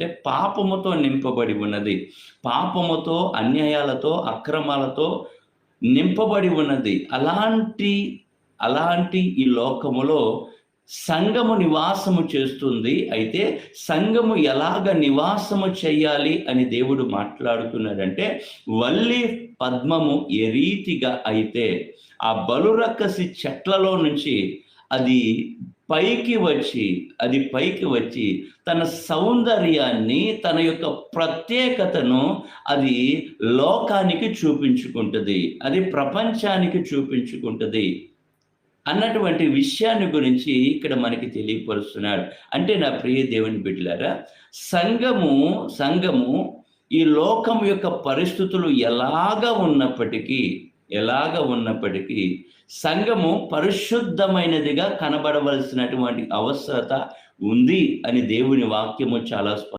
అంటే పాపముతో నింపబడి ఉన్నది. పాపముతో అన్యాయాలతో అక్రమాలతో నింపబడి ఉన్నది. అలాంటి అలాంటి ఈ లోకములో సంఘము నివాసము చేస్తుంది. అయితే సంఘము ఎలాగ నివాసము చేయాలి అని దేవుడు మాట్లాడుతున్నాడంటే వల్లి పద్మము ఏ రీతిగా అయితే ఆ బలురక్కసి చెట్లలో నుంచి అది పైకి వచ్చి అది పైకి వచ్చి తన సౌందర్యాన్ని తన యొక్క ప్రత్యేకతను అది లోకానికి చూపించుకుంటుంది. అది ప్రపంచానికి చూపించుకుంటుంది. అన్నటువంటి విషయాన్ని గురించి ఇక్కడ మనకి తెలియపరుస్తున్నాడు. అంటే నా ప్రియ దేవుని బిడ్డలారా సంఘము సంఘము ఈ లోకం యొక్క పరిస్థితులు ఎలాగా ఉన్నప్పటికీ ఎలాగ ఉన్నప్పటికీ సంఘము పరిశుద్ధమైనదిగా కనబడవలసినటువంటి అవసరత ఉంది అని దేవుని వాక్యము చాలా